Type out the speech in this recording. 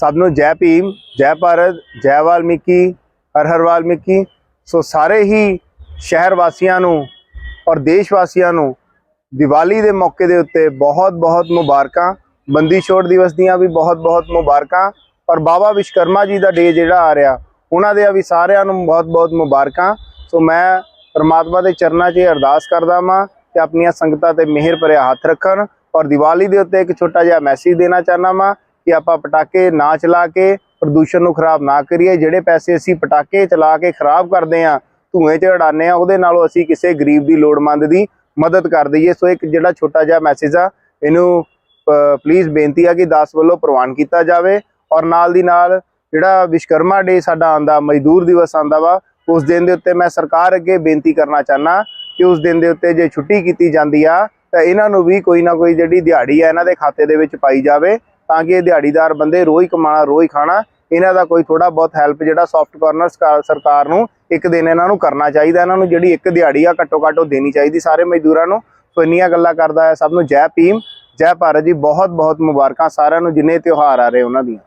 ਸਭ ਨੂੰ ਜੈ ਭੀਮ ਜੈ ਭਾਰਤ ਜੈ ਵਾਲਮੀਕੀ ਹਰ ਹਰ ਵਾਲਮੀਕੀ ਸੋ ਸਾਰੇ ਹੀ ਸ਼ਹਿਰ ਵਾਸੀਆਂ ਨੂੰ ਔਰ ਦੇਸ਼ ਵਾਸੀਆਂ ਨੂੰ ਦੀਵਾਲੀ ਦੇ ਮੌਕੇ ਦੇ ਉੱਤੇ ਬਹੁਤ ਬਹੁਤ ਮੁਬਾਰਕਾਂ ਬੰਦੀ ਛੋੜ ਦਿਵਸ ਦੀਆਂ ਵੀ ਬਹੁਤ ਬਹੁਤ ਮੁਬਾਰਕਾਂ ਔਰ ਬਾਬਾ ਵਿਸ਼ਕਰਮਾ ਜੀ ਦਾ ਡੇ ਜਿਹੜਾ ਆ ਰਿਹਾ ਉਹਨਾਂ ਦੇ ਵੀ ਸਾਰਿਆਂ ਨੂੰ ਬਹੁਤ ਬਹੁਤ ਮੁਬਾਰਕਾਂ ਸੋ ਮੈਂ ਪਰਮਾਤਮਾ ਦੇ ਚਰਨਾਂ 'ਚ ਇਹ ਅਰਦਾਸ ਕਰਦਾ ਵਾਂ ਕਿ ਆਪਣੀਆਂ ਸੰਗਤਾਂ ਤੇ ਮਿਹਰ ਭਰਿਆ ਹੱਥ ਰੱਖਣ ਔਰ ਦੀਵਾਲੀ ਦੇ ਉੱਤੇ ਇੱਕ ਛੋਟਾ ਜਿਹਾ ਮੈਸੇਜ ਦੇਣਾ ਚਾਹਨਾ ਵਾਂ ਕਿ ਆਪਾਂ ਪਟਾਕੇ ਨਾ ਚਲਾ ਕੇ, ਪ੍ਰਦੂਸ਼ਣ ਨੂੰ ਖਰਾਬ ਨਾ ਕਰੀਏ, ਜਿਹੜੇ ਪੈਸੇ ਅਸੀਂ ਪਟਾਕੇ ਚਲਾ ਕੇ ਖਰਾਬ ਕਰਦੇ ਆ ਧੂਏ 'ਚ ਉਡਾਉਂਦੇ ਆ ਉਹਦੇ ਨਾਲੋਂ ਅਸੀਂ ਕਿਸੇ ਗਰੀਬ ਦੀ ਲੋੜਮੰਦ ਦੀ ਮਦਦ ਕਰ ਦਈਏ। ਸੋ ਇੱਕ ਜਿਹੜਾ ਛੋਟਾ ਜਿਹਾ ਮੈਸੇਜ ਆ, ਇਹਨੂੰ ਪਲੀਜ਼ ਬੇਨਤੀ ਆ ਕਿ ਦਾਸ ਵੱਲੋਂ ਪ੍ਰਵਾਨ ਕੀਤਾ ਜਾਵੇ ਔਰ ਨਾਲ ਦੀ ਨਾਲ ਜਿਹੜਾ ਵਿਸ਼ਕਰਮਾ ਡੇ ਸਾਡਾ ਆਂਦਾ ਮਜ਼ਦੂਰ ਦਿਵਸ ਆਂਦਾ ਵਾ, ਉਸ ਦਿਨ ਦੇ ਉੱਤੇ ਮੈਂ ਸਰਕਾਰ ਅੱਗੇ ਬੇਨਤੀ ਕਰਨਾ ਚਾਹਨਾ ਕਿ ਉਸ ਦਿਨ ਦੇ ਉੱਤੇ ਜੇ ਛੁੱਟੀ ਕੀਤੀ ਜਾਂਦੀ ਆ, ਤਾਂ ਇਹਨਾਂ ਨੂੰ ਵੀ ਕੋਈ ਨਾ ਕੋਈ ਜਿਹੜੀ ਦਿਹਾੜੀ ਆ, ਇਹਨਾਂ ਦੇ ਖਾਤੇ ਦੇ ਵਿੱਚ ਪਾਈ ਜਾਵੇ। ਤਾਂ ਕਿ ਇਹ ਦਿਹਾੜੀਦਾਰ ਬੰਦੇ ਰੋਜ਼ ਕਮਾਣਾ ਰੋਜ਼ ਖਾਣਾ, ਇਹਨਾਂ ਦਾ ਕੋਈ ਥੋੜਾ ਬਹੁਤ ਹੈਲਪ ਜਿਹੜਾ ਸੌਫਟ ਕਾਰਨਰ ਸਰਕਾਰ ਨੂੰ ਇੱਕ ਦਿਨ ਇਹਨਾਂ ਨੂੰ ਕਰਨਾ ਚਾਹੀਦਾ, ਇਹਨਾਂ ਨੂੰ ਜਿਹੜੀ ਇੱਕ ਦਿਹਾੜੀ ਆ ਘੱਟੋ ਘੱਟ ਉਹ ਦੇਣੀ ਚਾਹੀਦੀ ਸਾਰੇ ਮਜ਼ਦੂਰਾਂ ਨੂੰ। ਸੋ ਇੰਨੀਆਂ ਗੱਲਾਂ ਕਰਦਾ ਹੈ ਸਭ ਨੂੰ ਜੈ ਭੀਮ, ਜੈ ਭਾਰਤ ਜੀ ਬਹੁਤ ਬਹੁਤ ਮੁਬਾਰਕਾਂ ਸਾਰਿਆਂ ਨੂੰ, ਜਿੰਨੇ ਤਿਉਹਾਰ ਆ ਰਹੇ ਉਹਨਾਂ ਦੀਆਂ।